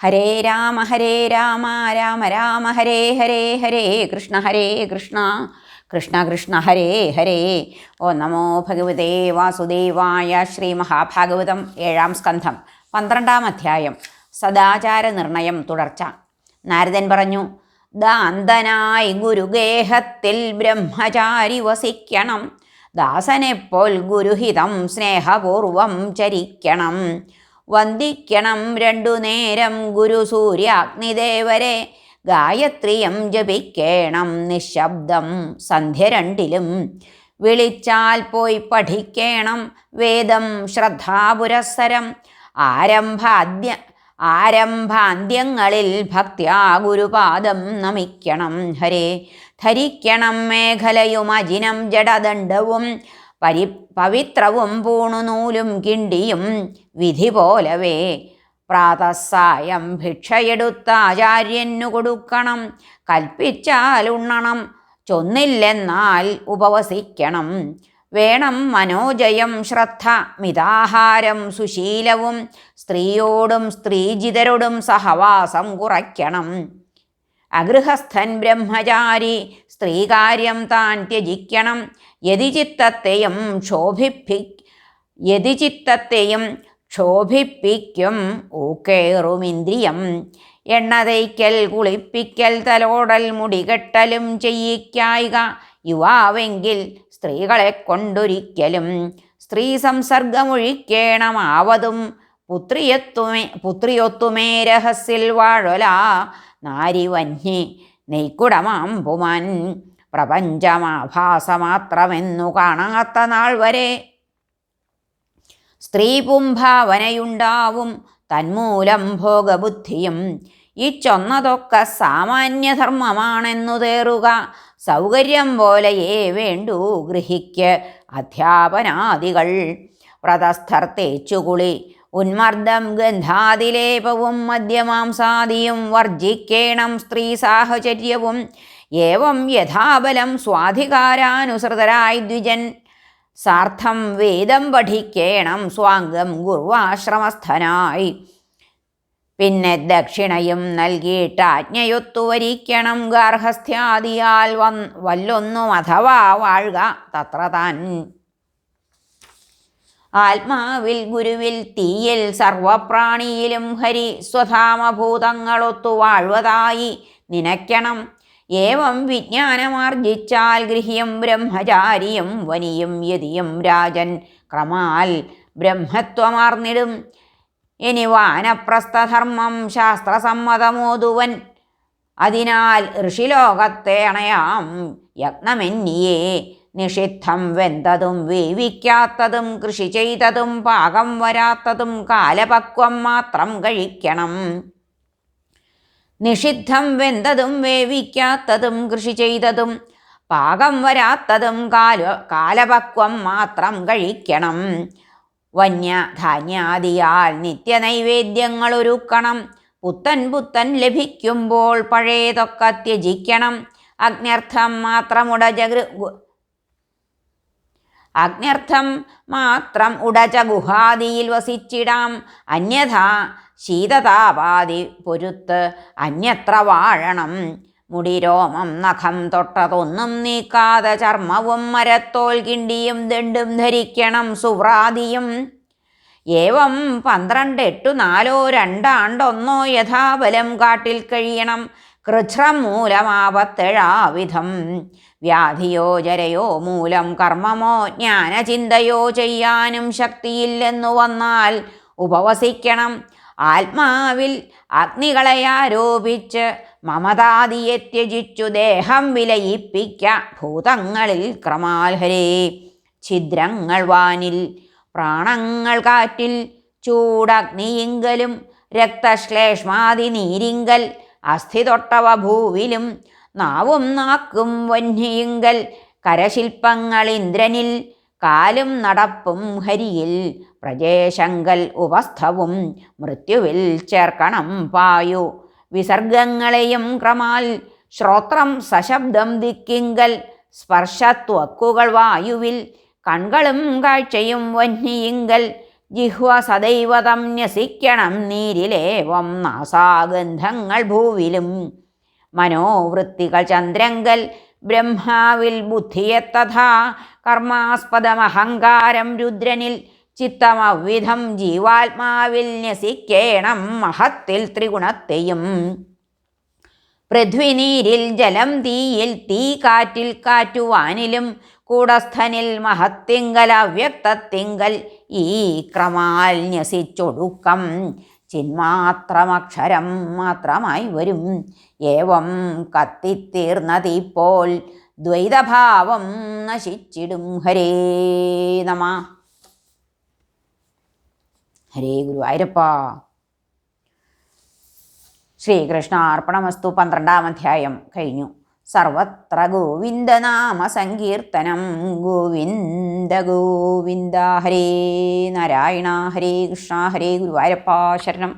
ഹരേ രാമ ഹരേ രാമ രാമ രാമ ഹരേ ഹരേ ഹരേ കൃഷ്ണ ഹരേ കൃഷ്ണ കൃഷ്ണ കൃഷ്ണ ഹരേ ഹരേ. ഓ നമോ ഭഗവതേ വാസുദേവായ ശ്രീ മഹാഭാഗവതം ഏഴാം സ്കന്ധം പന്ത്രണ്ടാം അധ്യായം സദാചാര നിർണയം തുടർച്ച. നാരദൻ പറഞ്ഞു ദാന്തനായി ഗുരുഗേഹത്തിൽ ബ്രഹ്മചാരി വസിക്കണം. ദാസനെപ്പോൾ ഗുരുഹിതം സ്നേഹപൂർവം ചരിക്കണം. വന്ദിക്കണം രണ്ടു നേരം ഗുരു സൂര്യാഗ്നിദേവരെ. ഗായത്രിയം ജപിക്കേണം നിശബ്ദം സന്ധ്യ രണ്ടിലും. വിളിച്ചാൽ പോയി പഠിക്കേണം വേദം ശ്രദ്ധാപുരസ്സരം. ആരംഭാദ്യ ആരംഭാന്ത്യങ്ങളിൽ ഭക്ത്യാ ഗുരുപാദം നമിക്കണം ഹരേ. ധരിക്കണം മേഖലയും അജിനം ജഡദണ്ഡവും. പരി പവിത്രവും പൂണുനൂലും കിണ്ടിയും വിധി പോലവേ പ്രാതസായം ഭിക്ഷയെടുത്ത ആചാര്യനു കൊടുക്കണം. കൽപ്പിച്ചാൽ ഉണ്ണണം ചൊന്നില്ലെന്നാൽ ഉപവസിക്കണം. വേണം മനോജയം ശ്രദ്ധ മിതാഹാരം സുശീലവും. സ്ത്രീയോടും സ്ത്രീജിതരോടും സഹവാസം കുറയ്ക്കണം. അഗൃഹസ്ഥൻ ബ്രഹ്മചാരി സ്ത്രീകാര്യം താൻ ത്യജിക്കണം. യതിചിത്തത്തെയും ക്ഷോഭിപ്പി യതിചിത്തത്തെയും ക്ഷോഭിപ്പിക്കും ഊക്കേറുമിന്ദ്രിയം. എണ്ണ തേയ്ക്കൽ കുളിപ്പിക്കൽ തലോടൽ മുടികെട്ടലും ചെയ്യിക്കായിക യുവാവെങ്കിൽ സ്ത്രീകളെ കൊണ്ടൊരിക്കലും സ്ത്രീ സംസർഗമൊഴിക്കേണമാവതും. പുത്രിയൊത്തുമേ പുത്രിയൊത്തുമേ രഹസ്യൽ വാഴൊല നാരിവന്യേ നെയ്ക്കുടമാം പുമാൻ പ്രപഞ്ചമാഭാസമാത്രമെന്നു കാണാത്ത നാൾ വരെ സ്ത്രീപുംഭാവനയുണ്ടാവും തന്മൂലം ഭോഗബുദ്ധിയും. ഈ ചൊന്നതൊക്കെ സാമാന്യധർമ്മമാണെന്നു തേറുക. സൗകര്യം പോലെയേ വേണ്ടു ഗൃഹിക്ക് അധ്യാപനാദികൾ. വ്രതസ്ഥർ തേച്ചുകുളി ഉന്മർദ്ദം ഗന്ധാതിലേപവും മദ്യമാംസാദിയും വർജിക്കേണം സ്ത്രീ സാഹചര്യവും. ഏവം യഥാബലം സ്വാധികാരാനുസൃതരായി ദ്വിജൻ. സാർത്ഥം വേദം പഠിക്കേണം സ്വാംഗം ഗുർവാശ്രമസ്ഥനായി. പിന്നെ ദക്ഷിണയും നൽകിയിട്ട് ആജ്ഞയൊത്തുവരിക്കണം ഗാർഹസ്ഥ്യാദിയാൽ വൻ വല്ലൊന്നും അഥവാ വാഴുക തത്ര താൻ. ആത്മാവിൽ ഗുരുവിൽ തീയിൽ സർവപ്രാണിയിലും ഹരി സ്വധാമഭൂതങ്ങളൊത്തു വാഴ്വതായി നിനയ്ക്കണം. ഏവം വിജ്ഞാനമാർജിച്ചാൽ ഗൃഹ്യം ബ്രഹ്മചാരിയും വനിയും യതിയും രാജൻ ക്രമാൽ ബ്രഹ്മത്വമാർന്നിടും. ഇനി വാനപ്രസ്ഥധർമ്മം ശാസ്ത്രസമ്മതമോതുവൻ. അതിനാൽ ഋഷിലോകത്തെ അണയാം യജ്ഞമെന്നിയേ നിഷിദ്ധം വെന്തതും വേവിക്കാത്തതും കൃഷി ചെയ്തതും പാകം വരാത്തതും കാലപക്വം മാത്രം കഴിക്കണം. നിഷിദ്ധം വെന്തതും വേവിക്കാത്തതും കൃഷി ചെയ്തതും പാകം വരാത്തതും കാല കാലപക്വം മാത്രം കഴിക്കണം. വന്യ വന്യധാന്യാദിയാൽ നിത്യനൈവേദ്യങ്ങൾ ഒരുക്കണം. പുത്തൻ പുത്തൻ ലഭിക്കുമ്പോൾ പഴയതൊക്കെ ത്യജിക്കണം. അഗ്ന്യർത്ഥം മാത്രമുട ജഗൃ അഗ്ന്യർത്ഥം മാത്രം ഉടച്ച ഗുഹാദിയിൽ വസിച്ചിടാം. അന്യഥാ ശീതതാപാതി പൊരുത്ത് അന്യത്ര വാഴണം. മുടിരോമം നഖം തൊട്ടതൊന്നും നീക്കാതെ ചർമ്മവും മരത്തോൽ കിണ്ടിയും ദണ്ടും ധരിക്കണം സുവ്രാദിയും. ഏവം പന്ത്രണ്ട് എട്ടു നാലോ രണ്ടാണ്ടൊന്നോ യഥാബലം കാട്ടിൽ കഴിയണം. കൃച്ഛ്രം മൂലമാപത്തേഴാവിധം വ്യാധിയോ ജരയോ മൂലം കർമ്മമോ ജ്ഞാനചിന്തയോ ചെയ്യാനും ശക്തിയില്ലെന്നു വന്നാൽ ഉപവസിക്കണം. ആത്മാവിൽ അഗ്നികളെ ആരോപിച്ച് മമതാദിയെ ത്യജിച്ചു ദേഹം വിലയിപ്പിക്ക. ഭൂതങ്ങളിൽ ക്രമാൽഹരേ ഛിദ്രങ്ങൾ വാനിൽ പ്രാണങ്ങൾ കാറ്റിൽ ചൂടഗ്നിയിങ്കലും രക്തശ്ലേഷ്മാതി നീരിങ്കൽ അസ്ഥി തൊട്ടവ ഭൂവിലും നാവും നാക്കും വന്യയിങ്കൽ കരശില്പങ്ങൾ ഇന്ദ്രനിൽ കാലും നടപ്പും ഹരിയിൽ. പ്രജേശങ്കൽ ഉപസ്ഥവും മൃത്യുവിൽ ചേർക്കണം പായു. വിസർഗങ്ങളെയും ക്രമാൽ ശ്രോത്രം സശബ്ദം ദിക്കിങ്കൽ സ്പർശത്വക്കുകൾ വായുവിൽ. കൺകളും കാഴ്ചയും വന്യയിങ്കൽ ജിഹ്വ സദൈവതം ന്യസിക്കണം നീരിലേവം നാസാഗന്ധങ്ങൾ ഭൂവിലും. മനോവൃത്തികൾ ചന്ദ്രങ്കൽ ബ്രഹ്മാവിൽ ബുദ്ധിയെ തഥാ കർമാസ്പദമഹങ്കാരം രുദ്രനിൽ ചിത്തമവിധം ജീവാത്മാവിൽ ന്യസിക്കേണം മഹത്തിൽ ത്രിഗുണത്തെയും. പൃഥ്വിനീരിൽ ജലം തീയിൽ തീ കാറ്റിൽ കാറ്റുവാനിലും കൂടസ്ഥനിൽ മഹത്തിങ്കൽ അവ്യക്തത്തിങ്കൽ ഈ ക്രമാൽ ന്യസിച്ചൊടുക്കം. ചിന്മാത്രമക്ഷരം മാത്രമായി വരും. ഏവം കത്തിത്തീർന്നതിപ്പോൾ ദ്വൈതഭാവം നശിച്ചിടും. ഹരേ നമ. ഹരേ ഗുരുവായൂരപ്പ ശ്രീകൃഷ്ണാർപ്പണമസ്തു പന്ത്രണ്ടാം അധ്യായം കഴിഞ്ഞു. സർവത്ര ഗോവിന്ദനാമ സങ്കീർത്തനം. ഗോവിന്ദ ഗോവിന്ദ ഹരേ നാരായണ ഹരേ കൃഷ്ണ ഹരേ ഗുരുവായൂരപ്പ ശരണം.